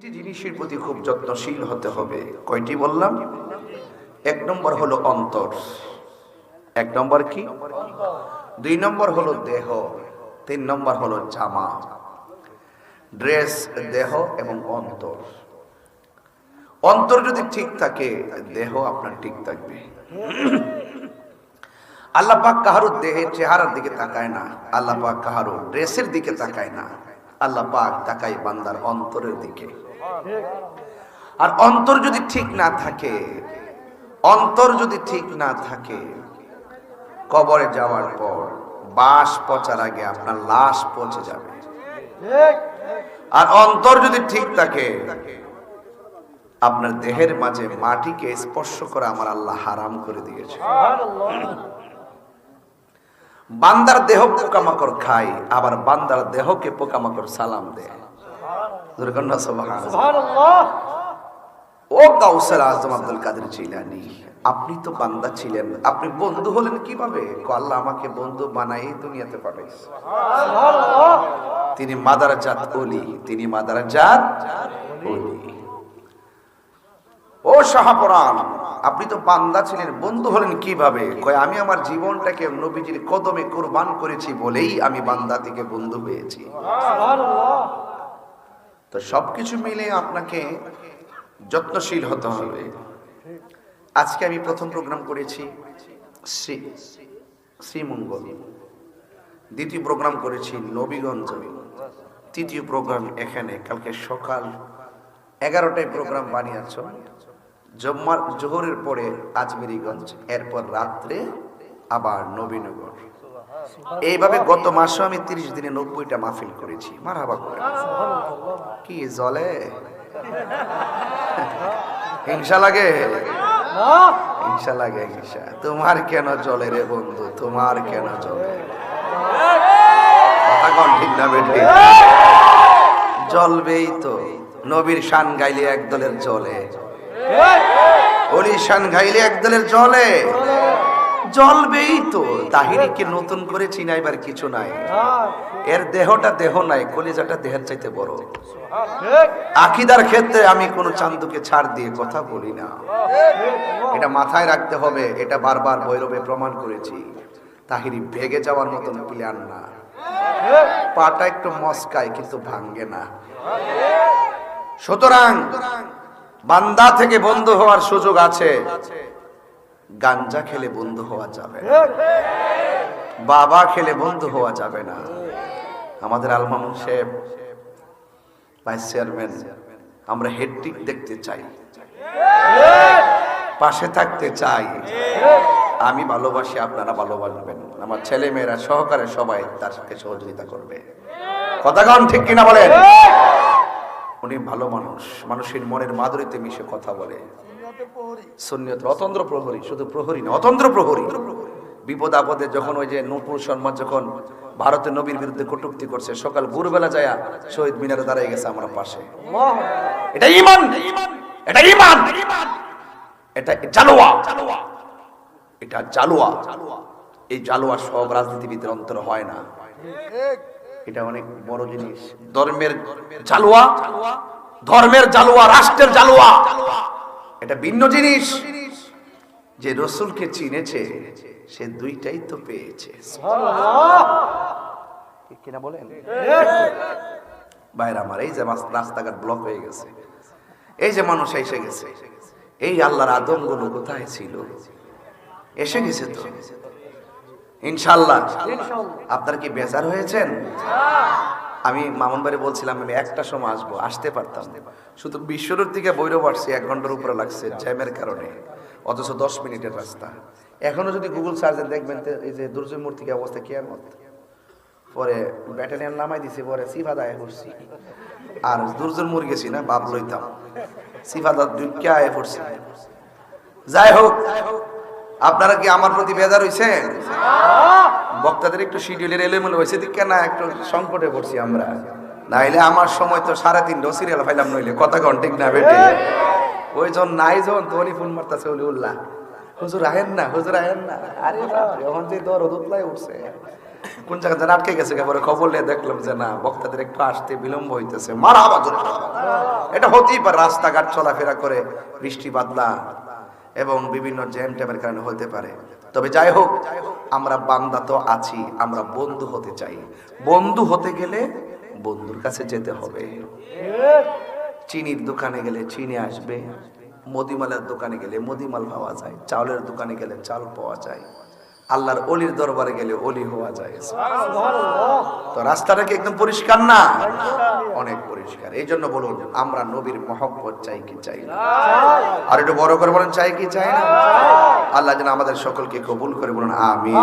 তিনটি জিনিসের প্রতি খুব যত্নশীল হতে হবে। কয়টি বললাম? এক নম্বর হলো অন্তর। এক নম্বর কি? দুই নম্বর হলো দেহ। তিন নম্বর হলো জামা। ড্রেস, দেহ এবং অন্তর। অন্তর যদি ঠিক থাকে, দেহ আপনার ঠিক থাকবে। আল্লাহ পাক কাহারুর দেহের চেহারার দিকে তাকায় না। আল্লাহ পাক কাহারুর ড্রেসের দিকে তাকায় না। আল্লাহ পাক তাকাই বান্দার অন্তরের দিকে। আর অন্তর যদি ঠিক না থাকে, অন্তর যদি ঠিক না থাকে, কবরে যাওয়ার পর বাস পচার আগে আপনার লাশ পচে যাবে। আর অন্তর যদি ঠিক থাকে, আপনার দেহের মাঝে মাটিকে স্পর্শ করে আমার আল্লাহ হারাম করে দিয়েছে। বান্দার দেহ পোকামাকড় খায় আবার বান্দার দেহকে পোকামাকড় সালাম দেয়। ও কাউসার আজম আব্দুল কাদের জিলানি আপনি তো বান্দা ছিলেন। আপনি বন্ধু হলেন কীভাবে? আল্লাহ আমাকে বন্ধু বানাই দুনিয়াতে পাঠাইছে। তিনি মাদার জাত অলি তিনি মাদার জাত অলি। আপনি তো বান্দা ছিলেন, বন্ধু হলেন কীভাবে? কয়, আমি আমার জীবনটাকে নবীজির কদমে কোরবান করেছি বলেই আমি বান্দা থেকে বন্ধু হয়েছি। তো সবকিছু মিলে আপনাকে যত্নশীল হতে হবে। আজকে আমি প্রথম প্রোগ্রাম করেছি শ্রী, শ্রীমঙ্গল। দ্বিতীয় প্রোগ্রাম করেছি নবীগঞ্জ। তৃতীয় প্রোগ্রাম এখানে। কালকে সকাল এগারোটায় প্রোগ্রাম বানিয়েছ। জম্মার জোহরের পরে আজমেরিগঞ্জ এরপর রাত্রে আবার নবীনগর। এইভাবে গত মাসে আমি তিরিশ দিনে নব্বইটা মাহফিল করেছি। মারাবা করে। কি জলে? হিংসা লাগে? হিংসা লাগে হিংসা। তোমার কেন জলে রে বন্ধু? তোমার কেন জলে? ঠিক না বেঠি? জ্বলবেই তো। নবীর শান গাইলে এক দলের জলে। অলির শান গাইলে এক দলের জলে। জ্বলবেই তো, তাহিরিকে নতুন করে চিনাইবার কিছু নাই। এর দেহটা দেহ নাই, কলিজাটা দেহের চাইতে বড়। আকিদার ক্ষেত্রে আমি কোনো চান্দুকে ছাড় দিয়ে কথা বলি না। এটা মাথায় রাখতে হবে, এটা বারবার ভৈরবে প্রমাণ করেছি। তাহিরি ভেগে যাওয়ার মতন প্লেয়ার না। পাটা একটু মস্কায়, কিন্তু ভাঙ্গে না। সুতরাং বান্দা থেকে বন্ধু হওয়ার সুযোগ আছে। গাঞ্জা খেলে বন্ধু হওয়া যাবে বাবা খেলে বন্ধু হওয়া যাবে না। আমাদের আলমামুন সাহেব, ভাইস চেয়ারম্যান, আমরা হেডটিক দেখতে চাই। পাশে থাকতে চাই। আমি ভালোবাসি, আপনারা ভালোবাসবেন। আমার ছেলে মেয়েরা সহকারে সবাই তার সাথে সহযোগিতা করবে। কথাগণ ঠিক কিনা বলেন? উনি ভালো মানুষ। মানুষের মনের মাধুরীতে মিশে কথা বলে। সুন্নিয়ত অতন্ত্র প্রহরী শুধু প্রহরী না অতন্ত্র প্রহরী। বিপদ আপদে যখন ওই যে নূপুর শর্মা যখন ভারতের নবীর বিরুদ্ধে কটুক্তি করছে সকাল ভোরবেলা যায় শহীদ মিনারে দাঁড়াই গেছে আমার পাশে। এটা ইমান এটা ইমান এটা জালোয়া। এটা জালোয়া। এই জালোয়া সব রাজনীতিবিদের অন্তর হয় না। এটা অনেক বড় জিনিস। ধর্মের জালোয়া ধর্মের জালোয়া রাষ্ট্রের জালোয়া। এটা ভিন্ন জিনিস। যে রসুলকে চিনেছে সে দুইটাই তো পেয়েছে। কিনা বলেন? বাইরে আমার এই যে রাস- রাস্তাঘাট ব্লক হয়ে গেছে। এই যে মানুষ এসে গেছে। এই আল্লাহর আদমগুলো কোথায় ছিল? এসে গেছে তো? ইনশাল্লাহ আপনার কি বেজার হয়েছেন? আমি মামুন বাড়ি বলছিলাম আমি একটা সময় আসব। আসতে পারতাম। শুধু বিশ্বরোড থেকে বৈরব আসছি এক ঘণ্টার উপরে লাগছে জ্যামের কারণে। অথচ দশ মিনিটের রাস্তা। এখনও যদি গুগল সার্চে দেখবেন এই যে দুর্জয় মূর্তি কি অবস্থা কি পরে ব্যাটালিয়ান নামাই দিছে পরে সিফা দায় করছি আর দুর্জয় মুর গেছি না বাপ লইতাম। সিফা দা ঢুকিয়া আয় পড়ছি। যাই হোক আপনারা কি আমার প্রতি বেজার হইছেন? বক্তাদের একটু শিডিউলের এলোমেলো হয়েছে দিকে না, একটু সংকটে পড়ছি আমরা। নাইলে আমার সময় তো সাড়ে তিন সিরিয়াল ফাইলাম নইলে, কথা ঘন্টিক না বেটে? ওই জন নাই জন তোনি ফোন মারতাছে ওলি উল্লাহ হুজুর আহেন না, হুজুর আহেন না। আরে এখন যে দর উতলাই উঠছে। কোন জায়গা যেন আটকে গেছে পরে খবর নিয়ে দেখলাম যে না, বক্তাদের একটু আসতে বিলম্ব হইতেছে। মারা এটা হতেই পারে, রাস্তাঘাট চলাফেরা করে, বৃষ্টি বাদলা এবং বিভিন্ন জ্যাম ট্যামের কারণে হতে পারে। তবে যাই হোক, আমরা বান্দা তো আছি, আমরা বন্ধু হতে চাই। বন্ধু হতে গেলে বন্ধুর কাছে যেতে হবে। চিনির দোকানে গেলে চিনি আসবে মদিমালের দোকানে গেলে মদিমাল পাওয়া যায়, চাউলের দোকানে গেলে চাল পাওয়া যায়। আল্লাহর অলির দরবারে গেলে অলি হওয়া যায়। তো রাস্তাটা কি একদম পরিষ্কার না? অনেক পরিষ্কার। এই জন্য বলুন আমরা নবীর মহব্বত চাই কি চাই না? আর একটু বড় করে বলেন চাই কি চাই না? আল্লাহ যেন আমাদের সকলকে কবুল করে বলুন আমিন।